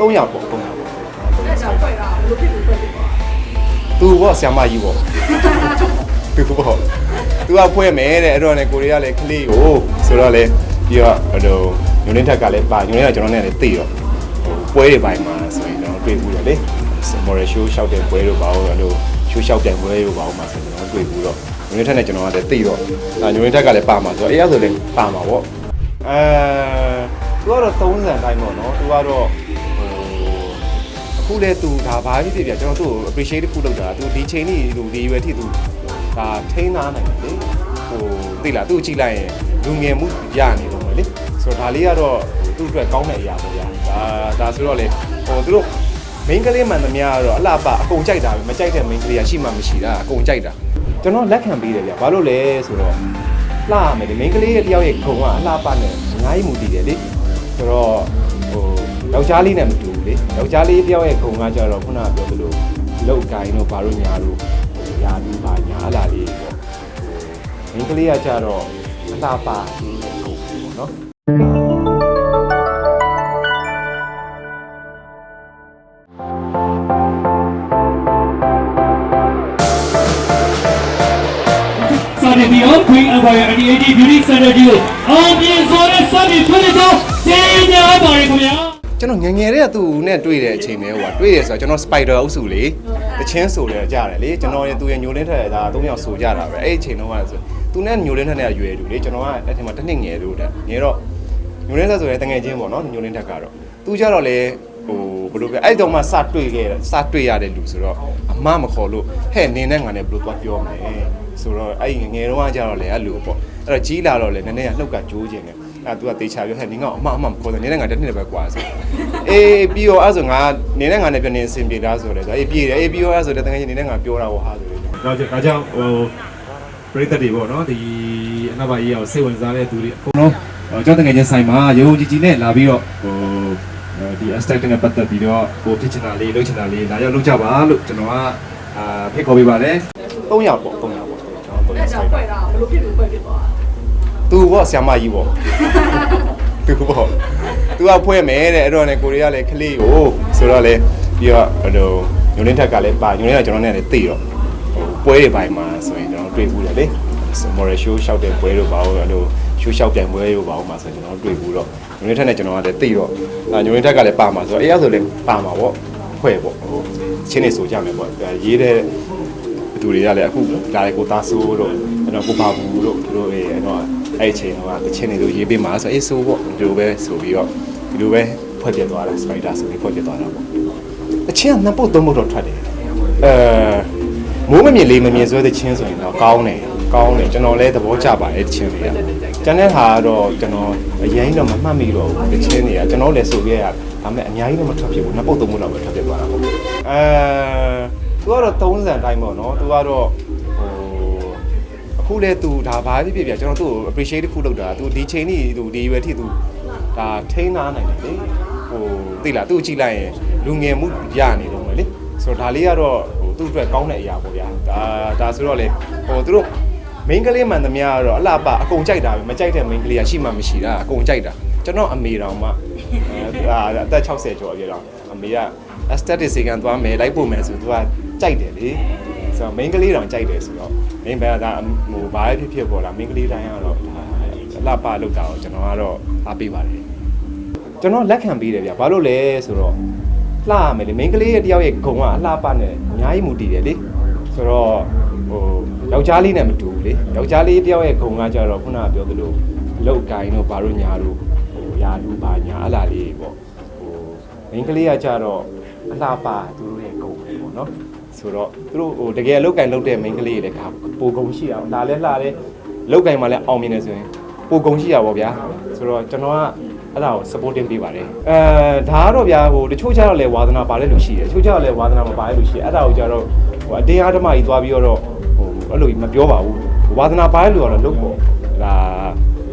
3ယောက်ပေါ့3ယောက်ပေါ့အဲ့ကြောင့်ဖွဲ့တာဘယ်လိုဖြစ်လို့ဖွဲ့ဖြစ်သွားသူပေါ့ဆ iam မကြီးပေါ့သူပေါ့သူကဖွဲ့မယ်တဲ့အဲ့တော့ねကိုရီးယားလည်းကလေးကိုဆိုတော့လေပြီးတော့ဟိုညွန်းလင်းထက်ကလည်းပါညွန်းလင်းကကျွန်တော်နဲ့လည်းသိတော့ဟိုပွဲတွေပိုင်းမှာဆိုရင်ကျွန်တော်တွေ့ဘူးတယ်လေ moral show ရှောက်တဲ့ပွဲတို့ပါတော့အဲ့လို show ရှောက်တဲ့ပွဲတို့ပါတော့မှာဆိုကျွန်တော်တွေ့ဘူးတော့ညွန်းလင်းထက်နဲ့ကျွန်တော်ကလည်းသိတော့အဲညွန်းလင်းထက်ကလည်းပါမှာဆိုတော့အဲ့ရဆိုလည်းပါမှာပေါ့အဲသူကတော့30အတိုင်းပေါ့နော်သူကတော့ဟိုအ ခုလဲသူဒါဘာဖြစ်ဖြစ်ပြကျွန်တော်သူ့ကို appreciate တစ်ခုလုပ်တာသူဒီချိန်ကြီးလူဒီရွယ်ထိသူဒါထိန်းသားနိုင်တယ်လေဟိုသိလားသူ့ကိုကြည့်လိုက်ရင်လူငယ်မှုရနေတော့မယ်လေဆိုတော့ဒါလေးကတော့သူ့အတွက်ကောင်းတဲ့အရာပေါ့ဗျာဒါဒါဆိုတော့လေဟိုသူတို့ main ကလေးမှန်သမျှကတော့အလှပအကုန်ကြိုက်တာပဲမကြိုက်တဲ့ main ကလေးကရှိမှမရှိတာအကုန်ကြိုက်တာကျွန်တော်လက်ခံပေးတယ်ဗျဘာလို့လဲဆိုတော့လှရမယ်လေ main ကလေးရဲ့တယောက်ရဲ့ခုံကအလှပနဲ့အများကြီးမူတည်တယ်လေဆိုတော့ဟိုယောက်ျားလေးနဲ့မတူ ဘူးလေယောက်ျားလေးတယောက်ရဲ့ခုံကကြတော့ခုနကပြောသလိုလောက်ကိုင်းတို့ဘာလို့ညာတို့ညာလူပါညာအလားလေးပေါ့ဟို main ကလေးကကြတော့အလှပလေးရဲ့ခုံပေါ့နော်စတဲ့ဒီ All Queen Empire and AD Beauty Center ကြီးကိုအောင်မြင်စွာနဲ့စတင်ဖွင့်လှစ်ကြောင်းကျေးဇူးများပါတယ်ခင်ဗျာ ကျွန်တော်ငယ်ငယ်တည်းကသူ့နဲ့တွေ့တဲ့အချိန်မျိုးဟိုတွေ့ရဆိုတော့ကျွန်တော် spider အုပ်စုလေတချင်းဆိုလဲကြားတယ်လေကျွန်တော်ရဲ့သူရဲ့ညိုလင်းထက်ဒါ၃ယောက်ဆိုကြတာပဲအဲ့ဒီအချိန်တုန်းကဆိုသူနဲ့ညိုလင်းထက်နဲ့ရွယ်တူလေကျွန်တော်ကအဲ့ဒီမှာတစ်နှစ်ငယ်တို့တဲ့ငယ်တော့ညိုလင်းထက်ဆိုရင်တငယ်ချင်းပေါ့နော်ညိုလင်းထက်ကတော့သူကြတော့လေဟိုဘယ်လိုပြောအဲ့တုန်းမှစတွေ့ခဲ့စတွေ့ရတဲ့လူဆိုတော့အမမခေါ်လို့ဟဲ့နင်းနဲ့ငါနဲ့ဘယ်လိုသွားပြောမလဲဆိုတော့အဲ့ငယ်တုန်းကကြတော့လေအဲ့လိုပေါ့အဲ့တော့ကြီးလာတော့လေနည်းနည်းကနှုတ်ကကြိုးခြင်းတယ် အဲ့သူကတေချာပြောဟဲ့နင်းကအမအမမခေါ်တယ်နင်းနဲ့ငါတစ်နှစ်ပဲကွာဆိုအေးပြီးတော့အဲ့ဆိုငါနင်းနဲ့ငါနဲ့ပြန်နေအဆင်ပြေလားဆိုတော့အေးပြေတယ်အေးပြီးတော့အဲ့ဆိုတဲ့တကယ်ချင်းနင်းနဲ့ငါပြောတာဟောဟာဆိုလို့တော့ဒါကြောင့်ဟိုပရိသတ်တွေပေါ့နော်ဒီအနာဘာရေးအောင်စိတ်ဝင်စားတဲ့သူတွေအကုန်လုံးဟိုကျောင်းတငယ်ချင်းဆိုင်မှာရုံကြည်ကြည်နဲ့လာပြီးတော့ဟိုဒီ aesthetic နဲ့ပတ်သက်ပြီးတော့ဟိုဖြစ်ချင်တာလေးလုပ်ချင်တာလေးလာရောက်လုပ်ကြပါလို့ကျွန်တော်ကအာဖိတ်ခေါ်ပေးပါတယ်3ယောက်ပေါ့3ယောက်ပေါ့ကျွန်တော်အဲ့ကြောင့်ဖွဲ့တာဘယ်လိုဖြစ်လို့ဖွဲ့ဖြစ်သွား သူပေါ့ဆ iam မကြီးပေါ့သူပေါ့သူကဖွဲ့မယ်တဲ့အဲ့တော့ねကိုရီးယားလည်းကလေးကိုဆိုတော့လေပြီးတော့ဟိုညိုလင်းထက်ကလည်းပါညိုလင်းကကျွန်တော်နဲ့လည်းသိတော့ဟိုပွဲတွေပိုင်းမှာဆိုရင်ကျွန်တော်တွေ့ဘူးတယ်လေ moral show ရှောက်တဲ့ပွဲတို့ပါတော့အဲ့လို show ရှောက်ပြိုင်ပွဲတို့ပါတော့မှာဆိုရင်ကျွန်တော်တွေ့ဘူးတော့ညိုလင်းထက်နဲ့ကျွန်တော်ကလည်းသိတော့အဲညိုလင်းထက်ကလည်းပါမှာဆိုတော့အဲ့ရဆိုလည်းပါမှာပေါ့ဖွဲ့ပေါ့ဟိုချင်းနေဆိုကြမယ်ပေါ့ရေးတဲ့သူတွေကလည်းအခုဒါလေကိုသားဆိုးတို့အဲ့တော့ကိုပါဘူးတို့တို့အဲအဲ့တော့ အဲ့အချိန်တော့တချင်းတွေတို့ရေးပေးမှာဆိုအေးဆိုးပေါ့ဒီလိုပဲဆိုပြီးတော့ဒီလိုပဲဖွဲ့ပြသွားတာစပိုက်ဒါဆိုပြီးဖွဲ့ပြသွားတာပေါ့တချင်းကနှစ်ပုတ်သုံးပုတ်တော့ထွက်တယ်အဲမိုးမမြင်လေးမမြင်ဆွဲတဲ့ချင်းဆိုရင်တော့ကောင်းတယ်ကောင်းတယ်ကျွန်တော်လည်းသဘောကျပါတယ်တချင်းတွေကကျန်တဲ့ဟာကတော့ကျွန်တော်အရင်တော့မမှတ်မိတော့ဘူးတချင်းတွေကကျွန်တော်လည်းဆိုခဲ့ရဒါပေမဲ့အများကြီးတော့မထွက်ဖြစ်ဘူးနှစ်ပုတ်သုံးပုတ်လောက်ပဲထွက်ဖြစ်သွားတာပေါ့အဲသူကတော့30အတိုင်းပေါ့နော်သူကတော့ဟိုအ ခုလဲသူဒါဘာဖြစ်ဖြစ်ပြကျွန်တော်သူ့ကို appreciate တစ်ခုလုပ်တာသူဒီချိန်ကြီးသူဒီရွယ်ထိသူဒါထိန်းသားနိုင်တယ်လေဟိုသိလားသူ့ကိုကြည့်လိုက်ရင်လူငယ်မှုရနေတော့မယ်လေဆိုတော့ဒါလေးကတော့ဟိုသူ့အတွက်ကောင်းတဲ့အရာပေါ့ဗျာဒါဒါဆိုတော့လေဟိုသူတို့ main ကလေးမှန်သမျှကတော့အလှပအကုန်ကြိုက်တာပဲမကြိုက်တဲ့ main ကလေးကရှိမှမရှိတာအကုန်ကြိုက်တာကျွန်တော်အမေတော်မှအဲဒါအသက်60ကျော်ပြတော့အမေက aesthetic စေကန်သွားမယ်လိုက်ပို့မယ်ဆိုသူကကြိုက်တယ်လေ ဆိုတော့ main ကလေးတောင်ကြိုက်တယ်ဆိုတော့ main ဘက်ကဒါဟိုဘာဖြစ်ဖြစ်ပေါ်လာ main ကလေးတိုင်းကတော့ဒါအလှပလောက်တာတော့ကျွန်တော်ကတော့အားပေးပါတယ်ကျွန်တော်လက်ခံပေးတယ်ဗျဘာလို့လဲဆိုတော့လှရမယ်လေ main ကလေးရဲ့တယောက်ရဲ့ဂုံကအလှပနဲ့အများကြီးမူတည်တယ်လေဆိုတော့ဟိုယောက်ျားလေးနဲ့မတူဘူးလေယောက်ျားလေးတယောက်ရဲ့ဂုံကကြတော့ခုနကပြောသလိုလောက်ကိုင်းတို့ဘာလို့ညာတို့ဟိုယာလူပါညာအလားလေးပေါ့ဟို main ကလေးကကြတော့အလှပသူတို့ရဲ့ဂုံပဲပေါ့နော် ဆိုတော့သူတို့ဟိုတကယ်လောက်ကင်လောက်တဲ့ main ကလေးတွေလည်းကပိုဂုံရှိအောင်လာလဲလှလဲလောက်ကင်မှလည်းအောင်မြင်နေဆိုရင်ပိုဂုံရှိရပါဗျာဆိုတော့ကျွန်တော်ကအဲ့ဒါကို supporting ပေးပါတယ်အဲဒါကတော့ဗျာဟိုတချို့ကျတော့လေဝါသနာပါတဲ့လူရှိတယ်တချို့ကျတော့လေဝါသနာမပါတဲ့လူရှိတယ်အဲ့ဒါကိုကျတော့ဟိုအတင်းအားဓမ္မကြီးသွားပြီးတော့ဟိုအဲ့လိုကြီးမပြောပါဘူးဝါသနာပါတဲ့လူကတော့လုပ်ပေါ့ဒါ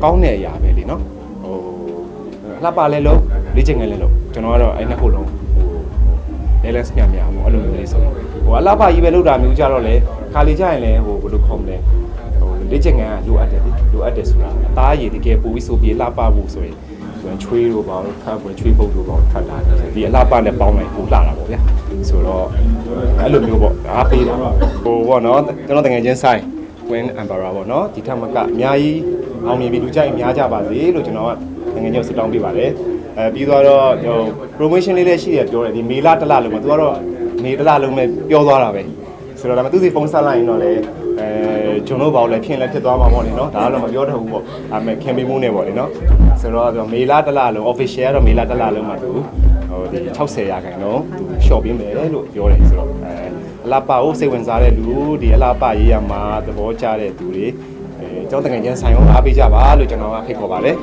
ကောင်းတဲ့အရာပဲလीနော်ဟိုလှပလဲလို့လေ့ကျင့်ငယ်လဲလို့ကျွန်တော်ကတော့အဲ့နှစ်ခုလုံးဟို balance မြမြပေါ့အဲ့လိုမျိုးလေးဆိုဟိုအလားပါကြီးပဲလောက်တာမျိုးကြတော့လေခါလီကြရင်လည်းဟိုဘယ်လိုခေါ်မလဲဟိုလေ့ကျင့်ငန်းကလိုအပ်တယ်လေလိုအပ်တယ်ဆိုတာအသားရည်တကယ်ပိုပြီးဆိုပြီးလှပဖို့ဆိုရင်ဆိုရင်ချွေးတို့ပေါ့ခပ်ပွဲချွေးပုတ်တို့ပေါ့ထွက်လာတယ်ဒီအလှပနဲ့ပေါင်းလိုက်ပို့လာတာပေါ့ဗျာဆိုတော့အဲ့လိုမျိုးပေါ့အားပေးတာဟိုပေါ့နော်ကျွန်တော်တကယ်ချင်းဆိုင် Queen Emperor ပေါ့နော်ဒီထက်မကအများကြီးအောင်မြင်ပြီးလူကြိုက်အများကြပါစေလို့ကျွန်တော်က ငငယ်ညောက်ဆုတောင်းပေးပါတယ်အဲပြီးတော့ဟို promotion လေးလည်းရှိရပြောတယ်ဒီမေလတစ်လလုံးမှာသူကတော့မေတစ်လလုံးပဲပြောသွားတာပဲဆိုတော့ဒါမှသူစီဖုန်းဆက်လိုက်ရင်တော့လေအဲကျွန်တော်ဘောက်လည်းဖြစ်လည်းဖြစ်သွားမှာပေါ့လေနော်ဒါကတော့မပြောတတ်ဘူးပေါ့အဲမဲ့ခင်မီမှုနဲ့ပေါ့လေနော်ဆိုတော့မေလတစ်လလုံး official ကတော့မေလတစ်လလုံးမှာသူဟိုဒီ60ရာခိုင်နှုန်းသူ short ပေးမယ်လို့ပြောတယ်ဆိုတော့အဲအလားပါကိုစိတ်ဝင်စားတဲ့လူဒီအလားပါရေးရမှာသဘောကျတဲ့သူတွေအဲကျောင်းတငယ်ချင်းဆိုင်အောင်အားပေးကြပါလို့ကျွန်တော်ကဖိတ်ခေါ်ပါတယ်